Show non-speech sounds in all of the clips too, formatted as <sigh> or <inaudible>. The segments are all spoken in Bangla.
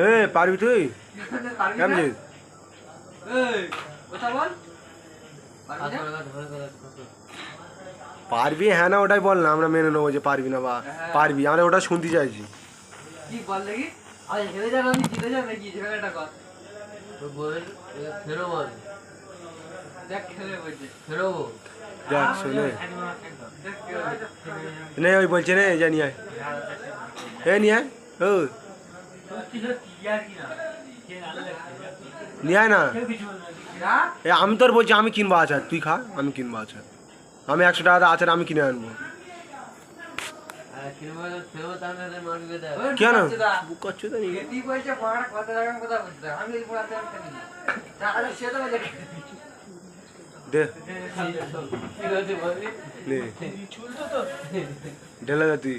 এ পারবি তুই? পারবি কেমন পারবি হ্যাঁ না ওটাই বল না আমরা মেনে নেব যে পারবি না বা হ্যাঁ। পারবি আমরা ওটা শুনতে চাইছি। কি বল দেখি? আজ হেরে যান আমি জিতে যান নাকি? সেখানে একটা কথা। ফেরো বল। দেখ খেলে বলছে। ফেরো দেখ শুনে। দেখ কি বলছে। নে ওই বলছে নে জানি আয়। এ নিয়ে ও নিয়ে না এ আমি তোর বলছি আমি কিনবো আচার তুই খা আমি কিনবো আচার আমি একশো টাকা আচার আমি কিনে আনব কেন ঢেলে তুই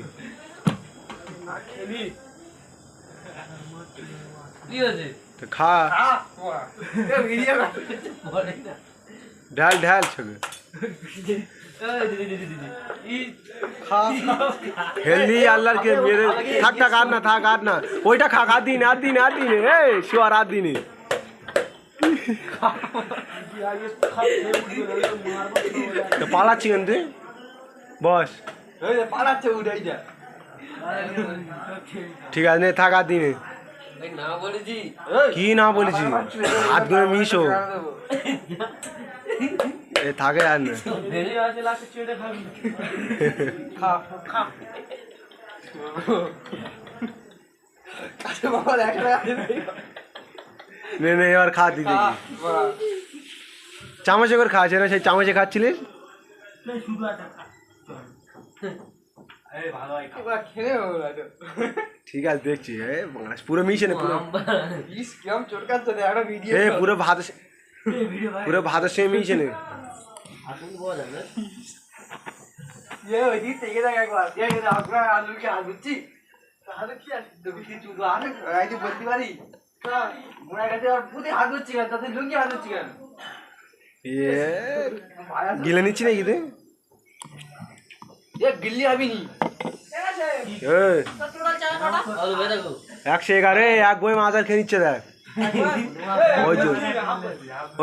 খা। ঢাল ঢাল খা। হেলদি আল্লাহর কে মেরে থাক থাক আর না থাক আর না। ওইটা খা আর দিন আর দিন আর দিন। এ দিন <laughs> পালাচ্ছি কেন তুই? বস। পালাচ্ছে উঠাই যা। ঠিক আছে নে থাক দিনে। কি না বলেছি? হাতগুলো মিশো। এ থাকে আর না। নে নে এবার খা দিদি চামচে করে খাচ্ছে না সেই চামচে খাচ্ছিলিস। ঠিক আছে দেখছি। এ বাংলাদেশ পুরো মিশে নে পুরো। ইস কেমন চটকাচ্ছে রে একটা ভিডিও এ পুরো ভাত পুরো ভাতের সঙ্গে মিশে নে। আসুন বল কি গিলে নিচ্ছি তুই এ গিল্লি হবি নি এ আলু বে দেখো একশো এগারো এক বই খেয়ে নিচ্ছে দেখ। ওই যে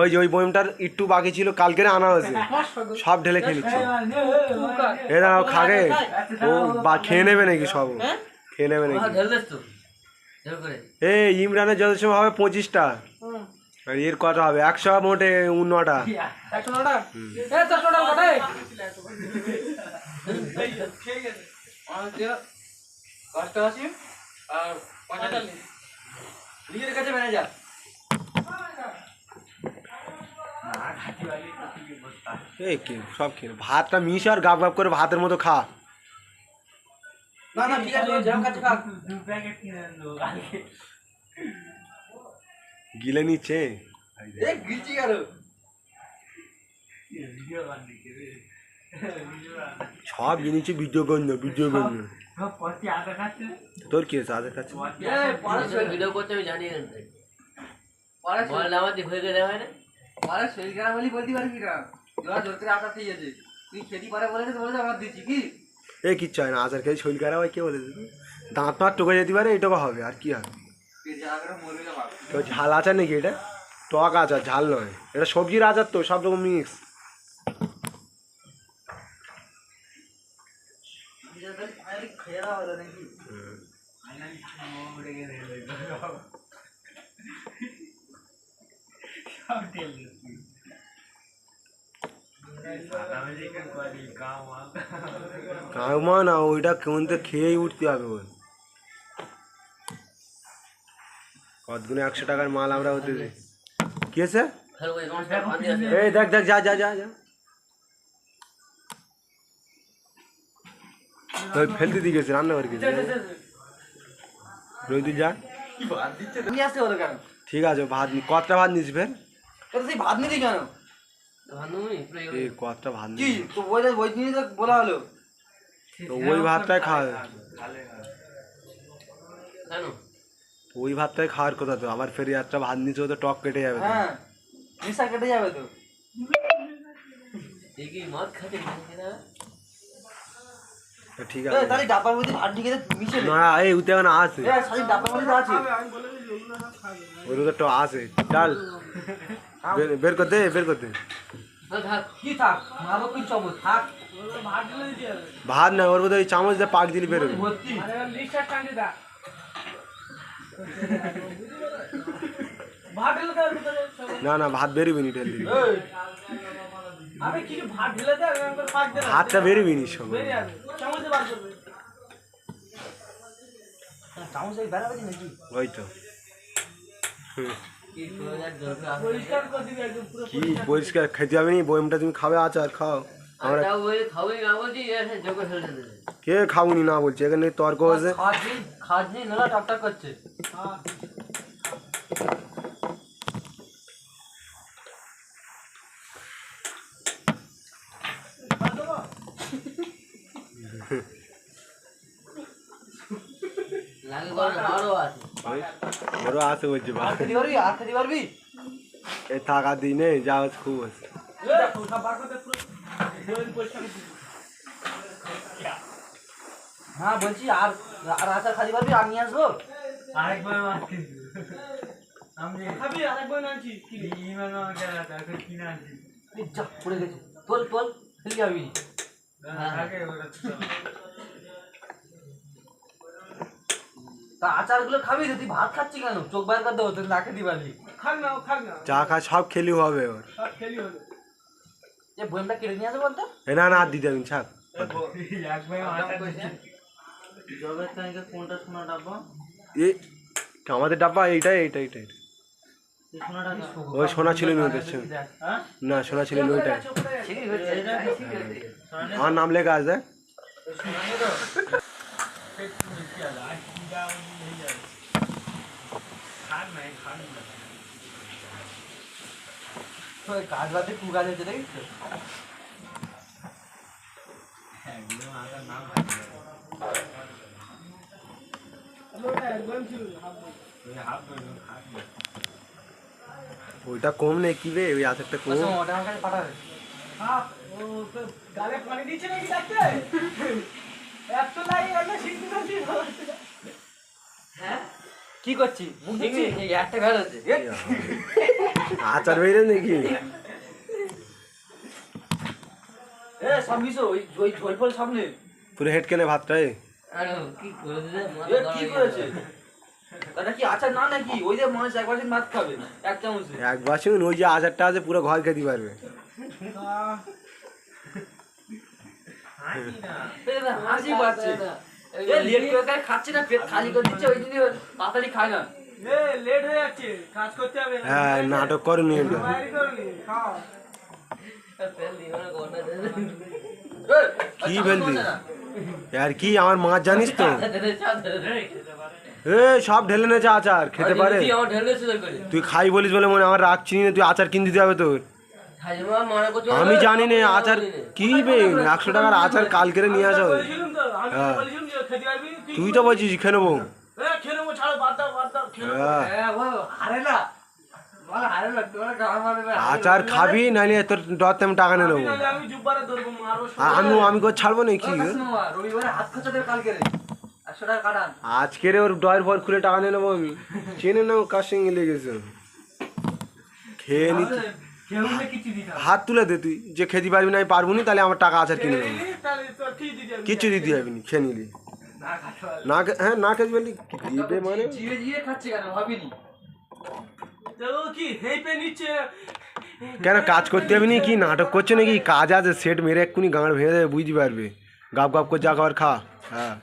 ওই যে ওই বইমটার একটু বাকি ছিল কালকে আনা হয়েছে। সব ঢেলে খেয়ে নিচ্ছে। এ দাঁড়াও খাগে। ও বা খেয়ে নেবে নাকি সব? খেয়ে নেবে নাকি? এ ইমরানের যত সময় হবে পঁচিশটা। আর এর কটা হবে? একশো মোটে নটা। আর পঁয়তাল্লিশ নিজের কাছে ম্যানেজার কি সব খেয়ে ভাতটা মিশ আর গাপ গাপ করে ভাতের মতো খা। না না ঠিক আছে জ্যাম কাছে খা। গিলে নিচ্ছে। এ গিলছি কেন? সব জিনিসই ভিডিও গঞ্জ ভিডিও তোর কি আছে? আদের কাছে ভিডিও করতে আমি জানি না। পরে বল না আমার হয় না? শরীর খারাপ হলে বলতে পারবি না। জোর করে আটা ঠিক আছে তুই খেতে পারে বলে বলে আমার দিচ্ছি কি? এ কিচ্ছু হয় না আচার খেয়ে শরীর খারাপ হয় কে বলে দাঁত মাত টোকে যেতে পারে এটুকু হবে আর কি হবে? তো ঝাল আচার নাকি এটা? টক আচার ঝাল নয়। এটা সবজির আচার তো সব রকম মিক্স খেয়ে দেওয়া হলো নাকি কাউমা না ওইটা কেমন তো খেয়েই উঠতে হবে ওই কতগুলো একশো টাকার মাল আমরা হতে দিই কি আছে ফেরো ওই রমসটা বাঁধি আছে এই দেখ দেখ যা যা যা যা ফেলতে দিয়ে গেছে রান্না করে গেছে। রই তুই যা। ঠিক আছে ভাত নি- কতটা ভাত নিস ফের ভাত নিলি কেন? কতটা ভাত ওই ওই জিনিস তো বলা হলো। তো ওই ভাতটাই খাওয়া ওই ভাতটাই খাওয়ার কথা তো আবার ফের একটা ভাত নিচে তো টক কেটে যাবে হ্যাঁ কেটে যাবে তো। মদ খাতে ঠিক এ, আছে তাহলে ডাব্বার মধ্যে ভাত ঢুকে দে, মিশে নে। না এই উতে এখন আছে এ, শালি ডাব্বার মধ্যে তো আছে। আমি বলে দিচ্ছি ওগুলো সব খাবে ওর তো একটু আছে ডাল বের- বের করতে বের করতে তো থাক কি থাক? মারো কি চমক? থাক। ওগুলো ভাত ঢেলে দিতে হবে ভাত না ওর বোধহয় ওই চামচ দিয়ে পাক দিলে বেরোবে ভর্তি। আরে লিস্টার টানতে দা ভাত ঢেলে দেওয়ার ভিতরে সব। না না ভাত বেরোবি নি ঢেল দিবি ভাতটা বেরোবি নি? ওই তো। কি আছে পরিষ্কার করে দিবি একদম পুরো কি পরিষ্কার খেতে হবে নি? বইমটা তুমি খাবে আচার খাও। আমরা কে খাবুনি না বলছে? এখানে তর্ক হয়েছে। নোলা টকটক করছে। হ্যাঁ। ভাত দেবো? লাগে করে আরও আছে ওরও আছে বলছে পারবি? এই থাকা দিই নেই যা হচ্ছে খুব আছে এ। হ্যাঁ, বলছি আর আর আচার খাতে পারবি আর নিয়ে আসব? আরেকবার কিন্তু আমি খাবি আরেক বই আনছি কি? ইমান গেলা তাকে কিনে আনছি এই যা পড়ে গেছে। তোল তোল ফেলে যাবি। থাকে ওটা তো তা আচারগুলো খাবি তো তুই ভাত খাচ্ছি কেন? চোখ বাইর করতে হতো না খেতে পারলি খাক না খাক না। চা খা সব খেলি হবে ওর। সব খেলি হলো যে বইমটা কেটে নিয়ে আসব বলতো? এ না না আমি ছাক জবের কোনটা ডাব্বা এ আমাদের ডাব্বা এইটা এইটা এইটা এইটা। এই ওই সোনা ছিল না। হ্যাঁ? না সোনা ছিল না ওইটাই আমার নাম লেখা আছে? দেখ খান নাই খান না ওই কাজ বাদে কু গাছ হয়েছে দেখিস তো? একদম আগার নাম ওটা একদম ছিল না, বই। ওই হাফ বইলো খান না ওইটা কম নেই কি রে? ওই আচারটা কম। আচ্ছা, ওটা আমার কাছে পাঠাবে ও তো গালে পানি দিচ্ছে নাকি ডাকতে এত লাগে গেল শিখতে পারছি ভালো কি করছি মুখ দেখছি। একটা ঘর আছে আচার বেরিয়ে নাকি? পুরো হেড কেনে ভাতটা কি করে দিলে এ কি করেছে? এটা কি না নাকি? ওই যে মানুষ একবার দিন ভাত খাবে এক বাসন ওই যে আচারটা আছে পুরো ঘর খেতে পারবে। হাসি পাচ্ছে। এ লেট করে করে খাচ্ছে না পেট খালি করে দিচ্ছে ওই জন্য তাড়াতাড়ি খায় না। হয়ে নাটক করনি এটা। কি না। আর কি আমার মাছ জানিস তো? এ সব ঢেলে নেছে আচার খেতে পারে? তুই খাই বলিস বলে মনে আমার রাখছি না তুই আচার কিনে দিতে হবে তোর। আমি জানি না আচার কি বে একশো টাকার আচার কালকেরে নিয়ে আসা হবে হ্যাঁ। তুই তো বলছিস খেয়ে নেব। না না। আচার খাবি নাহলে তোর ডরতে আমি টাকা নিয়ে নেব আমি আমি আমি করে ছাড়বো কাছে রে। টাকা কাটান। আজকের ওর ডয়ের ভর খুলে টাকা নিয়ে নেব আমি চেনে নাও কার সঙ্গে লেগেছে খেয়ে নি না কিছু হবে। হাত তুলে দে তুই যে খেতে পারবি না আমি পারব না তাহলে আমার টাকা আচার কিনে নেব ঠিক দিতে। কিচ্ছু না খেয়ে নিলি না হ্যাঁ না পারলি দিবে মানে? জিয়ে জিয়ে খাচ্ছে কেন? ভাবিনি। তো কি হেই পে নিচ্ছে? কেন কাজ করতে হবে না কি নাটক করছে নাকি? কাজ আছে সেট মেরে এক্ষুনি গাঁড় ভেঙে দেবে বুঝতে পারবে। গাপ গাপ করে যা খাবার খা। হ্যাঁ।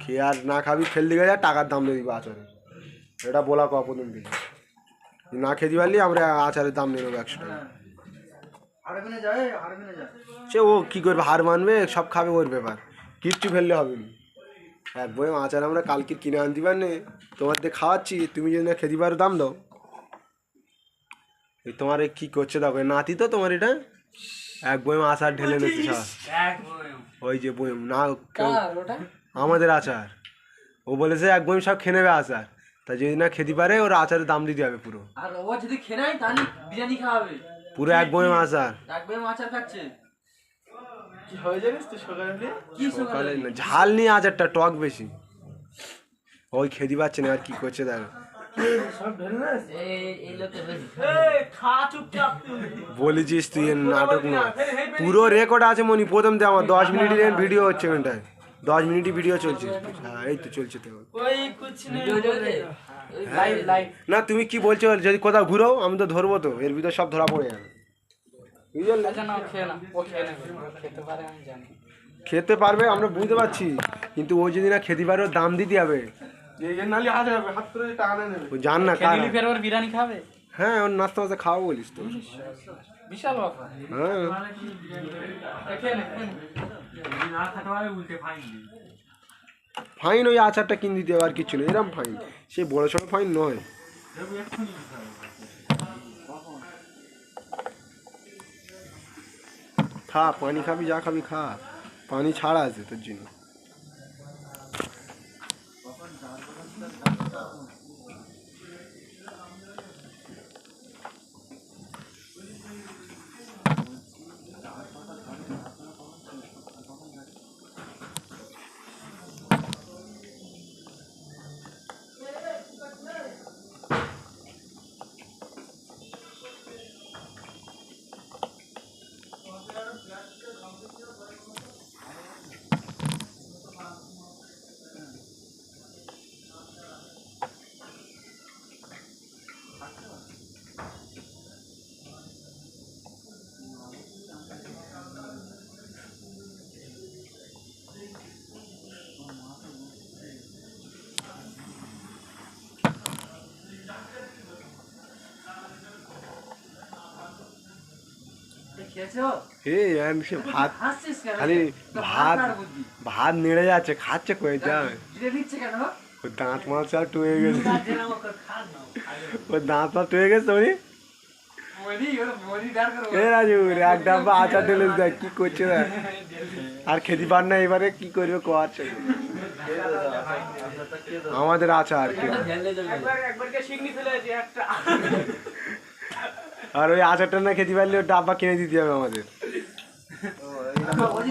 খেয়ে আর না খাবি ফেল দিকে যা টাকার দাম দিয়ে দিবে আচারে এটা বলা প্রথম থেকে না খেতে পারলি আমরা আচারের দাম নিয়ে নেব একশো টাকা। যায়। সে ও কী করবে হার মানবে সব খাবে ওর ব্যাপার। কিচ্ছু ফেললে হবে না। এক বই আচার আমরা কালকে কিনে আনতে পারি তোমার দিয়ে খাওয়াচ্ছি তুমি যদি না খেতে পারো দাম দাও। এই তোমার কী করছে দেখো নাতি তো তোমার এটা? এক বইম আচার ঢেলে নিচ্ছে সব ওই যে বইম না আমাদের আচার। ও বলেছে এক বইম সব খেয়ে নেবে আচার। তা যদি না খেতে পারে ওর আচারের দাম দিতে হবে পুরো। আর ও যদি খেয়ে নেয় তাহলে বিরিয়ানি খাওয়াবে। পুরো এক বইম আচার। মাচার খাচ্ছে। কি হবে জানিস তো সকালে কি সকালে না, ঝাল নিয়ে আচারটা টক বেশি। ওই খেতে পাচ্ছে না আর কি করছে দেখ। সব ধরে না এই এই লোকটা বেশি এই খা চুপচাপ। তুই বলেছিস তুই নাটক না। পুরো রেকর্ড আছে মনি প্রথম থেকে আমার দশ মিনিটের ভিডিও হচ্ছে ওখানটায় দশ মিনিটই ভিডিও চলছে। হ্যাঁ এই তো চলছে তো। লাইভ না তুমি কি বলছো? যদি কোথাও ঘুরো আমি তো ধরবো তো। এর ভিতর সব ধরা পড়ে যাবে। খেতে পারে আমি জানি। খেতে পারবে আমরা বুঝতে পারছি কিন্তু ও যদি না খেতে পারে ওর দাম দিতে হবে। জান না বিরিয়ানি খাবে? হ্যাঁ ওর নাস্তা মাস্তা খাওয়া বলিস তো। বিশাল হ্যাঁ। নে নে। না। ফাইন ওই আচারটা কিনে দিতে হবে আর কিছু নেই এরম ফাইন সে বড় সড়ো ফাইন নয় খা পানি খাবি যা খাবি খা। পানি ছাড়া আছে তোর জন্য। আমি সে ভাত খালি ভাত ভাত নেড়ে যাচ্ছে খাচ্ছে কয়ে ওর দাঁত মাছ আর টুয়ে গেছে ওর দাঁত মাছ টুয়ে গেছে করো এ রাজু এক ডাব্বা আচার ঢেলে দেখ কি করছে দেখ আর খেতে পার না এবারে কি করবে কোয়াচ্ছে আমাদের আচার আর ওই আচারটা না খেতে পারলে ওর ডাব্বা কিনে দিতে হবে আমাদের। ওই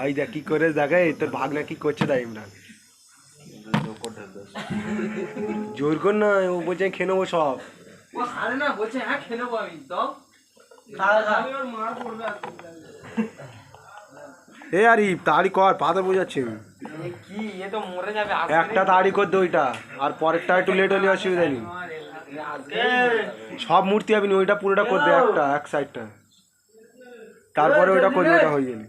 এই! দেখ কি করে দেখে তোর ভাগনা কি করছে তাই ইমরান জোর কর না ও বলছে খেয়ে নেব সব। না বলছে হ্যাঁ খেয়ে নেব আমি তো মার পড়বে এ আরে তাড়ি কর পাতা বোঝাচ্ছে এ কি এ তো মরে যাবে একটা তাড়ি কর দে ওইটা আর পরেরটা একটু লেট হলে অসুবিধা নেই। সব মূর্তি হবে না ওইটা পুরোটা করে দে একটা এক সাইডটা তারপরে ওইটা করবি ওটা হয়ে গেলে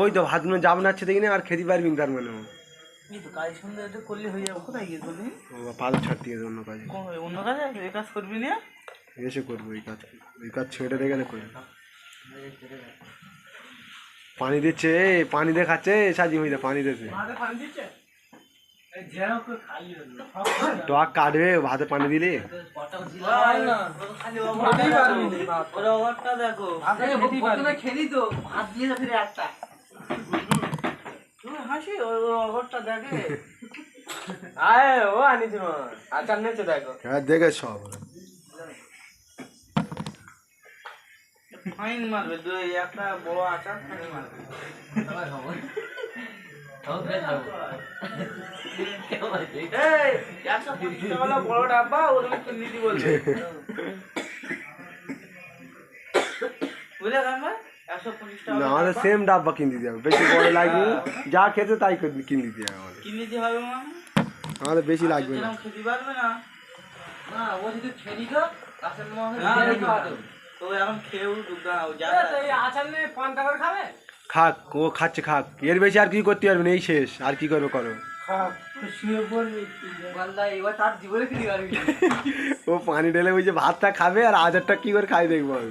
ওই তো ভাতগুলো যাবে না দেখি না আর খেতে পারবি না তার মানে। এই তো কাজ সন্ধ্যা এটা করলে হয়ে যাবে। কোথায় গিয়ে করবি ও পাতা ছাড়তে গেছে অন্য কাজে। অন্য কাজে? এই কাজ করবি না? এসে করব এই কাজ। এই কাজ ছেড়ে দিয়ে গেলে করব পানি দিচ্ছে পানি দিয়ে খাচ্ছে সাজি হয়ে পানি দিচ্ছে? টক কাটবে ভাতে পানি দিলে। দেখো। খেলি তো, ভাত দিয়ে যাচ্ছে রে একটা। তুমি হাসি, ওর ওর দেখে। <laughs> আয়, ও আনিছি। আচার নেছে দেখো। হ্যাঁ দেখে সব ফাইন মারবে, দুই একটা বড় আচার ফাইন মারবে। আমার বড় ডাব্বা, ওর কিনে বলছে। বুঝলে কাকা? না আমাদের সেম ডাব্বা কিনে দিতে হবে। বেশি বড় লাগবে যা খেতে তাই কিনে দিতে হবে আমাদের। কিনে দিতে হবে আমাদের বেশি লাগবে না। খেতে পারবে না। না ও যদি খেয়ে নিত কাছের না, না, না। তো এখন খেয়েও দুধ যা আচার নিয়ে পান টাকার খাবে? খাক ও খাচ্ছে খাক। এর বেশি আর কি করতে পারবে না এই শেষ। আর কি করবে করো। ও পানি ঢেলে ওই যে ভাতটা খাবে আর আজারটা কি করে খাই দেখব আমি?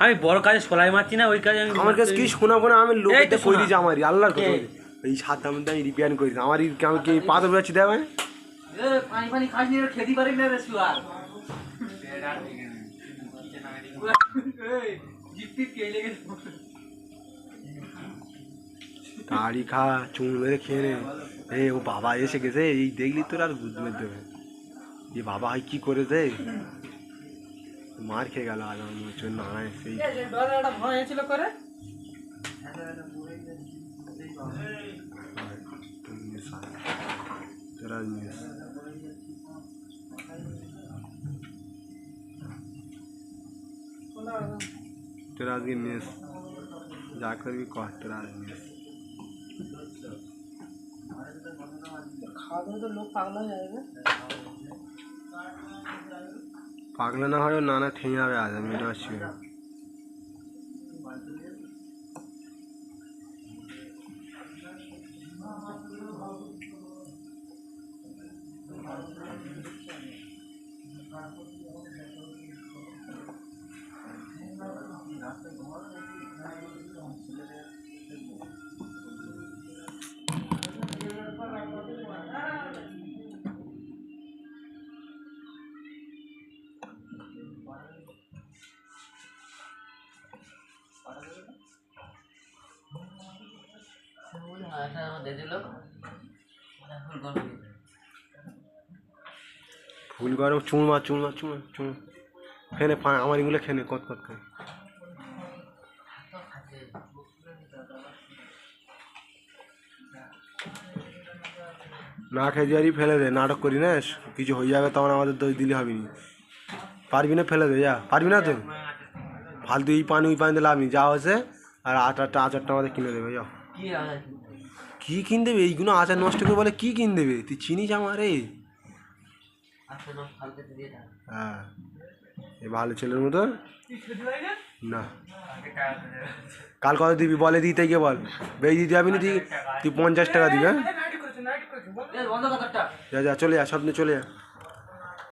আমি বড় কাজে সোলাই মারছি না ওই কাজে আমি আমার কাছে কি শোনাবো না আমি এই লোকটা শোনা। যে আমারই আল্লাহর কথা। এই সাত দাম আমি রিপেয়ার করি আমার আমি কি পাথর বেড়াচ্ছি দেখ আমি এ, পানি পানি খাস নি রে, খেতে পারি না রে শুয়ার সেটা ঠিক আছে। তাড়ি খা চুন মেরে খেয়ে নে এ ও বাবা এসে গেছে এই দেখলি তোর আর বুঝতে দেবে এ বাবা হয় কি করেছে মার খেয়ে গেল আমার মনে হচ্ছে না সেই করে তোরা তোরা আজকে মিস যা করবি কর তোরা মিস খাওয়া দাওয়া তো লোক পাগলা হয়ে যাবে পাগলা না হয় নানা ঠেঙে যাবে আজ, আমি এটা ফুল গরম মার চুন মার, চুন খেনে পা আমার এগুলো খেনে কত কত করে না খেয়ে ফেলে দে নাটক করি না কিছু হয়ে যাবে তখন আমাদের দোষ দিলে হবে নি। পারবি না ফেলে দে যা। পারবি না তো? ফালতু এই পানি ওই পানি দিলে লাভ নেই। যা হচ্ছে আর আচারটা আচারটা আমাদের কিনে দেবে যাও। কি কিন দেবে? এইগুলো আচার নষ্ট করে বলে কি কিন দেবে? তুই চিনিস আমারে? আচ্ছা হ্যাঁ। এ ভালো ছেলের মতো? না? কাল কত দিবি? বলে দিতে গিয়ে বল। বেই দিতে যাবি না তুই? তুই পঞ্চাশ টাকা দিবি হ্যাঁ? যা যা চলে যা স্বপ্নে চলে যা।